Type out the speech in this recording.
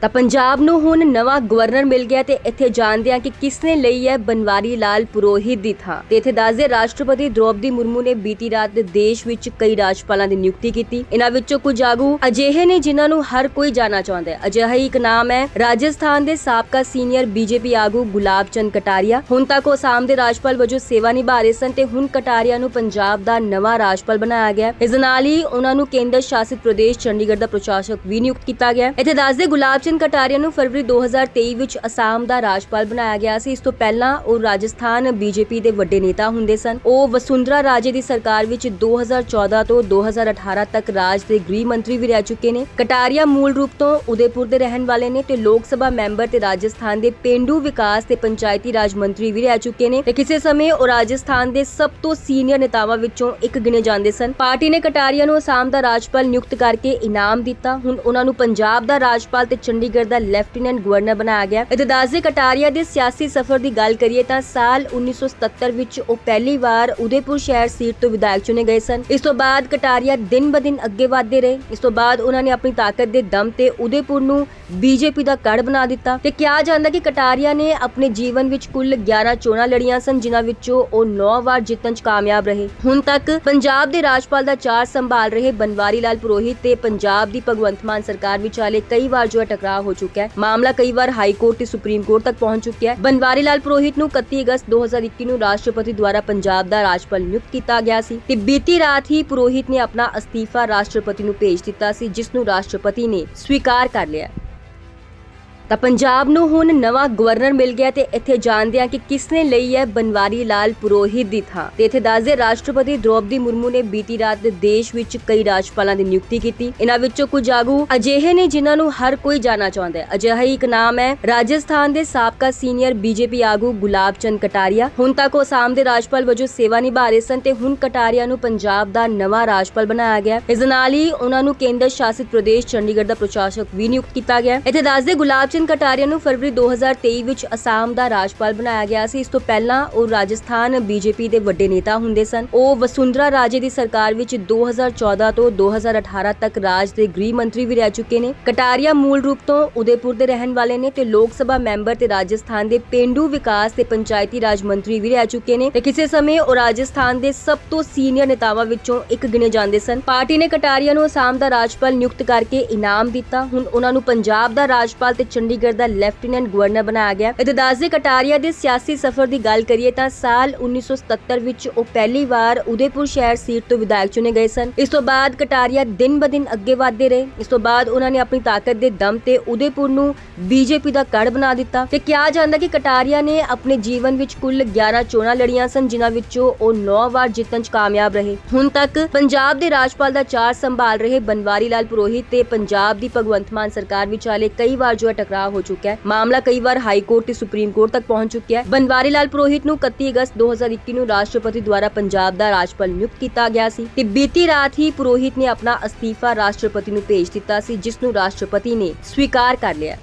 ਤਾਂ ਪੰਜਾਬ ਨੂੰ ਹੁਣ ਨਵਾਂ ਗਵਰਨਰ ਮਿਲ ਗਿਆ ਤੇ ਇੱਥੇ ਜਾਣਦੇ ਹਾਂ ਕਿ ਕਿਸ ਨੇ ਲਈ ਹੈ ਬਨਵਾਰੀ ਲਾਲ ਪੁਰੋਹਿਤ ਦੀ ਥਾਂ। ਤੇ ਇੱਥੇ ਦੱਸਦੇ ਰਾਸ਼ਟਰਪਤੀ ਦ੍ਰੋਪਦੀ ਮੁਰਮੂ ਨੇ ਬੀਤੀ ਰਾਤ ਦੇਸ਼ ਵਿੱਚ ਕਈ ਰਾਜਪਾਲਾਂ ਦੀ ਨਿਯੁਕਤੀ ਕੀਤੀ। ਇਹਨਾਂ ਵਿੱਚੋਂ ਕੁਝ ਆਗੂ ਅਜਿਹੇ ਨੇ ਜਿਨ੍ਹਾਂ ਨੂੰ ਹਰ ਕੋਈ ਜਾਣਨਾ ਚਾਹੁੰਦਾ ਹੈ। ਅਜਿਹਾ ਹੀ ਇੱਕ ਨਾਮ ਹੈ ਰਾਜਸਥਾਨ ਦੇ ਸਾਬਕਾ ਸੀਨੀਅਰ ਬੀਜੇਪੀ ਆਗੂ ਗੁਲਾਬ ਚੰਦ ਕਟਾਰੀਆ। ਹੁਣ ਤੱਕ ਉਹ ਅਸਾਮ ਦੇ ਰਾਜਪਾਲ ਵਜੋਂ ਸੇਵਾ ਨਿਭਾ ਰਹੇ ਸਨ ਤੇ ਹੁਣ ਕਟਾਰੀਆ ਨੂੰ ਪੰਜਾਬ ਦਾ ਨਵਾਂ ਰਾਜਪਾਲ ਬਣਾਇਆ ਗਿਆ ਇਸ ਨਾਲ ਹੀ ਉਹਨਾਂ ਨੂੰ ਕੇਂਦਰ ਸ਼ਾਸਿਤ ਪ੍ਰਦੇਸ਼ ਚੰਡੀਗੜ੍ਹ ਦਾ ਪ੍ਰਸ਼ਾਸਕ ਵੀ ਨਿਯੁਕਤ ਕੀਤਾ ਗਿਆ ਇੱਥੇ ਦੱਸਦੇ ਗੁਲਾਬ ਚੰਦ ਕਟਾਰੀਆ ਨੂੰ ਫਰਵਰੀ 2023 ਵਿੱਚ ਅਸਾਮ ਦਾ ਰਾਜਪਾਲ ਬਣਾਇਆ ਗਿਆ ਸੀ। ਇਸ ਤੋਂ ਪਹਿਲਾਂ ਉਹ ਰਾਜਸਥਾਨ ਬੀਜੇਪੀ ਦੇ ਵੱਡੇ ਨੇਤਾ ਹੁੰਦੇ ਸਨ। ਉਹ ਵਸੁੰਧਰਾ ਰਾਜੇ ਦੀ ਸਰਕਾਰ ਵਿੱਚ 2014 ਤੋਂ 2018 ਤੱਕ ਰਾਜ ਦੇ ਗ੍ਰਹਿ ਮੰਤਰੀ ਵੀ ਰਹਿ ਚੁੱਕੇ ਨੇ। ਕਟਾਰੀਆ ਮੂਲ ਰੂਪ ਤੋਂ ਉਦੈਪੁਰ ਦੇ ਰਹਿਣ ਵਾਲੇ ਨੇ ਤੇ ਲੋਕ ਸਭਾ ਮੈਂਬਰ ਤੇ ਰਾਜਸਥਾਨ ਦੇ ਪਿੰਡੂ ਵਿਕਾਸ ਤੇ ਪੰਚਾਇਤੀ ਰਾਜ ਮੰਤਰੀ ਵੀ ਰਹਿ ਚੁੱਕੇ ਨੇ। ਤੇ ਕਿਸੇ ਸਮੇਂ ਉਹ ਰਾਜਸਥਾਨ ਦੇ ਸਭ ਤੋਂ ਸੀਨੀਅਰ ਨੇਤਾਵਾਂ ਵਿੱਚੋਂ ਇੱਕ ਗਿਣੇ ਜਾਂਦੇ ਸਨ। ਪਾਰਟੀ ਨੇ ਕਟਾਰੀਆ ਨੂੰ ਅਸਾਮ ਦਾ ਰਾਜਪਾਲ ਨਿਯੁਕਤ ਕਰਕੇ ਇਨਾਮ ਦਿੱਤਾ। ਹੁਣ ਉਹਨਾਂ ਨੂੰ ਪੰਜਾਬ ਦਾ ਰਾਜਪਾਲ ਤੇ ਚੰਡੀਗੜ੍ਹ ਦਾ ਲੈਫਟੀਨੈਂਟ ਗਵਰਨਰ ਬਣਾਇਆ ਗਿਆ। ਅਤੇ ਦੱਸਦੇ ਕਟਾਰੀਆ ਦੇ ਸਿਆਸੀ ਸਫ਼ਰ ਦੀ ਗੱਲ ਕਰੀਏ ਤਾਂ ਸਾਲ 1977 ਵਿੱਚ ਉਹ ਪਹਿਲੀ ਵਾਰ ਉਦੈਪੁਰ ਸ਼ਹਿਰ ਸੀਟ ਤੋਂ ਵਿਧਾਇਕ ਚੁਣੇ ਗਏ ਸਨ। ਇਸ ਤੋਂ ਬਾਅਦ ਕਟਾਰੀਆ ਦਿਨ ਬ ਅੱਗੇ ਵਧਦੇ ਰਹੇ। ਇਸ ਤੋਂ ਬਾਅਦ ਉਹਨਾਂ ਨੇ ਆਪਣੀ ਤਾਕਤ ਦੇ ਦਮ ਤੇ ਉਦੈਪੁਰ ਨੂੰ ਬੀਜੇਪੀ ਦਾ ਗੜ ਬਣਾ ਦਿੱਤਾ। ਤੇ ਕਿਹਾ ਜਾਂਦਾ ਕਿ ਕਟਾਰੀਆ ਨੇ ਆਪਣੇ ਜੀਵਨ ਵਿੱਚ ਕੁੱਲ 11 ਚੋਣਾਂ ਲੜੀਆਂ ਸਨ, ਜਿਨ੍ਹਾਂ ਵਿੱਚੋਂ ਉਹ 9 ਵਾਰ ਜਿੱਤਣ 'ਚ ਕਾਮਯਾਬ ਰਹੇ। ਹੁਣ ਤੱਕ ਪੰਜਾਬ ਦੇ ਰਾਜਪਾਲ ਦਾ ਚਾਰ ਸੰਭਾਲ ਰਹੇ ਬਨਵਾਰੀ ਲਾਲ ਪੁਰੋਹਿਤ ਤੇ ਪੰਜਾਬ ਦੀ ਭਗਵੰਤ ਮਾਨ ਸਰਕਾਰ ਵਿਚਾਲੇ ਕਈ ਵਾਰ ਜੋ ਹੈ ਟਕਰਾਅ ਹੋ ਚੁੱਕਾ ਹੈ। ਮਾਮਲਾ ਕਈ ਵਾਰ ਹਾਈ ਕੋਰਟ ਤੇ ਸੁਪਰੀਮ ਕੋਰਟ ਤੱਕ ਪਹੁੰਚ ਚੁੱਕਿਆ ਹੈ। ਬਨਵਾਰੀ ਲਾਲ ਪੁਰੋਹਿਤ ਨੂੰ 31 ਅਗਸਤ 2021 ਨੂੰ ਰਾਸ਼ਟਰਪਤੀ ਦੁਆਰਾ ਪੰਜਾਬ ਦਾ ਰਾਜਪਾਲ ਨਿਯੁਕਤ ਕੀਤਾ ਗਿਆ ਸੀ ਤੇ ਬੀਤੀ ਰਾਤ ਹੀ ਪੁਰੋਹਿਤ ਨੇ ਆਪਣਾ ਅਸਤੀਫਾ ਰਾਸ਼ਟਰਪਤੀ ਨੂੰ ਭੇਜ ਦਿੱਤਾ ਸੀ, ਜਿਸ ਨੂੰ ਰਾਸ਼ਟਰਪਤੀ ਨੇ ਸਵੀਕਾਰ ਕਰ ਲਿਆ ਤਾਂ ਪੰਜਾਬ ਨੂੰ ਹੁਣ ਨਵਾਂ ਗਵਰਨਰ ਮਿਲ ਗਿਆ ਤੇ ਇੱਥੇ ਜਾਣਦੇ ਹਾਂ ਕਿ ਕਿਸ ਨੇ ਲਈ ਹੈ ਬਨਵਾਰੀ ਲਾਲ ਪੁਰੋਹਿਤ ਦੀ ਥਾਂ। ਤੇ ਇੱਥੇ ਦੱਸਦੇ ਰਾਸ਼ਟਰਪਤੀ ਦ੍ਰੋਪਦੀ ਮੁਰਮੂ ਨੇ ਬੀਤੀ ਰਾਤ ਦੇ ਦੇਸ਼ ਵਿੱਚ ਕਈ ਰਾਜਪਾਲਾਂ ਦੀ ਨਿਯੁਕਤੀ ਕੀਤੀ। ਇਹਨਾਂ ਵਿੱਚੋਂ ਕੁਝ ਆਗੂ ਅਜਿਹੇ ਨੇ ਜਿਨ੍ਹਾਂ ਨੂੰ ਹਰ ਕੋਈ ਜਾਣਨਾ ਚਾਹੁੰਦਾ ਹੈ। ਅਜਿਹਾ ਹੀ ਇੱਕ ਨਾਮ ਹੈ ਰਾਜਸਥਾਨ ਦੇ ਸਾਬਕਾ ਸੀਨੀਅਰ ਬੀਜੇਪੀ ਆਗੂ ਗੁਲਾਬ ਚੰਦ ਕਟਾਰੀਆ। ਹੁਣ ਤੱਕ ਉਹ ਅਸਾਮ ਦੇ ਰਾਜਪਾਲ ਵਜੋਂ ਸੇਵਾ ਨਿਭਾ ਰਹੇ ਸਨ ਤੇ ਹੁਣ ਕਟਾਰੀਆ ਨੂੰ ਪੰਜਾਬ ਦਾ ਨਵਾਂ ਰਾਜਪਾਲ ਬਣਾਇਆ ਗਿਆ ਇਸ ਨਾਲ ਹੀ ਉਹਨਾਂ ਨੂੰ ਕੇਂਦਰ ਸ਼ਾਸਿਤ ਪ੍ਰਦੇਸ਼ ਚੰਡੀਗੜ੍ਹ ਦਾ ਪ੍ਰਸ਼ਾਸਕ ਵੀ ਨਿਯੁਕਤ ਕੀਤਾ ਗਿਆ ਇੱਥੇ ਦੱਸਦੇ ਗੁਲਾਬ ਚੰਦ ਕਟਾਰੀਆ ਨੂੰ ਫਰਵਰੀ 2023 ਵਿੱਚ ਅਸਾਮ ਦਾ ਰਾਜਪਾਲ ਬਣਾਇਆ ਗਿਆ ਸੀ। ਇਸ ਤੋਂ ਪਹਿਲਾਂ ਉਹ ਰਾਜਸਥਾਨ ਬੀਜੇਪੀ ਦੇ ਵੱਡੇ ਨੇਤਾ ਹੁੰਦੇ ਸਨ। ਉਹ ਵਸੁੰਧਰਾ ਰਾਜੇ ਦੀ ਸਰਕਾਰ ਵਿੱਚ 2014 ਤੋਂ 2018 ਤੱਕ ਰਾਜ ਦੇ ਗ੍ਰਹਿ ਮੰਤਰੀ ਵੀ ਰਹਿ ਚੁੱਕੇ ਨੇ। ਕਟਾਰੀਆ ਮੂਲ ਰੂਪ ਤੋਂ ਉਦੈਪੁਰ ਦੇ ਰਹਿਣ ਵਾਲੇ ਨੇ ਤੇ ਲੋਕ ਸਭਾ ਮੈਂਬਰ ਤੇ ਰਾਜਸਥਾਨ ਦੇ ਪਿੰਡੂ ਵਿਕਾਸ ਤੇ ਪੰਚਾਇਤੀ ਰਾਜ ਮੰਤਰੀ ਵੀ ਰਹਿ ਚੁੱਕੇ ਨੇ। ਤੇ ਕਿਸੇ ਸਮੇਂ ਉਹ ਰਾਜਸਥਾਨ ਦੇ ਸਭ ਤੋਂ ਸੀਨੀਅਰ ਨੇਤਾਵਾਂ ਵਿੱਚੋਂ ਇੱਕ ਗਿਣੇ ਜਾਂਦੇ ਸਨ। ਪਾਰਟੀ ਨੇ ਕਟਾਰੀਆ ਨੂੰ ਅਸਾਮ ਦਾ ਰਾਜਪਾਲ ਨਿਯੁਕਤ ਕਰਕੇ ਇਨਾਮ ਦਿੱਤਾ। ਹੁਣ ਉਹਨਾਂ ਨੂੰ ਪੰਜਾਬ ਦਾ ਰਾਜਪਾਲ ਤੇ ਚੰਡੀਗੜ੍ਹ ਦਾ ਲੈਫਟੀਨੈਂਟ ਗਵਰਨਰ ਬਣਾਇਆ ਗਿਆ। ਅਤੇ ਦੱਸਦੇ ਕਟਾਰੀਆ ਦੇ ਸਿਆਸੀ ਸਫ਼ਰ ਦੀ ਗੱਲ ਕਰੀਏ ਤਾਂ ਸਾਲ 1977 ਵਿੱਚ ਉਹ ਪਹਿਲੀ ਵਾਰ ਉਦੈਪੁਰ ਸ਼ਹਿਰ ਸੀਟ ਤੋਂ ਵਿਧਾਇਕ ਚੁਣੇ ਗਏ ਸਨ। ਇਸ ਤੋਂ ਬਾਅਦ ਕਟਾਰੀਆ ਦਿਨ ਬ ਅੱਗੇ ਵਧਦੇ ਰਹੇ। ਇਸ ਤੋਂ ਬਾਅਦ ਉਹਨਾਂ ਨੇ ਆਪਣੀ ਤਾਕਤ ਦੇ ਦਮ ਤੇ ਉਦੈਪੁਰ ਨੂੰ ਬੀਜੇਪੀ ਦਾ ਕੜ ਬਣਾ ਦਿੱਤਾ। ਤੇ ਕਿਹਾ ਜਾਂਦਾ ਕਿ ਕਟਾਰੀਆ ਨੇ ਆਪਣੇ ਜੀਵਨ ਵਿੱਚ ਕੁੱਲ 11 ਚੋਣਾਂ ਲੜੀਆਂ ਸਨ, ਜਿਨ੍ਹਾਂ ਵਿੱਚੋਂ ਉਹ 9 ਵਾਰ ਜਿੱਤਣ 'ਚ ਕਾਮਯਾਬ ਰਹੇ। ਹੁਣ ਤੱਕ ਪੰਜਾਬ ਦੇ ਰਾਜਪਾਲ ਦਾ ਚਾਰ ਸੰਭਾਲ ਰਹੇ ਬਨਵਾਰੀ ਲਾਲ ਪੁਰੋਹਿਤ ਤੇ ਪੰਜਾਬ ਦੀ ਭਗਵੰਤ ਮਾਨ ਸਰਕਾਰ ਵਿਚਾਲੇ ਕਈ ਵਾਰ ਜੋ ਹੈ ਟਕਰਾਅ ਹੋ ਚੁੱਕਾ ਹੈ। ਮਾਮਲਾ ਕਈ ਵਾਰ ਹਾਈ ਕੋਰਟ ਤੇ ਸੁਪਰੀਮ ਕੋਰਟ ਤੱਕ ਪਹੁੰਚ ਚੁੱਕਿਆ ਹੈ। ਬਨਵਾਰੀ ਲਾਲ ਪੁਰੋਹਿਤ ਨੂੰ 31 ਅਗਸਤ 2021 ਨੂੰ ਰਾਸ਼ਟਰਪਤੀ ਦੁਆਰਾ ਪੰਜਾਬ ਦਾ ਰਾਜਪਾਲ ਨਿਯੁਕਤ ਕੀਤਾ ਗਿਆ ਸੀ ਤੇ ਬੀਤੀ ਰਾਤ ਹੀ ਪੁਰੋਹਿਤ ਨੇ ਆਪਣਾ ਅਸਤੀਫਾ ਰਾਸ਼ਟਰਪਤੀ ਨੂੰ ਭੇਜ ਦਿੱਤਾ ਸੀ, ਜਿਸ ਨੂੰ ਰਾਸ਼ਟਰਪਤੀ ਨੇ ਸਵੀਕਾਰ ਕਰ ਲਿਆ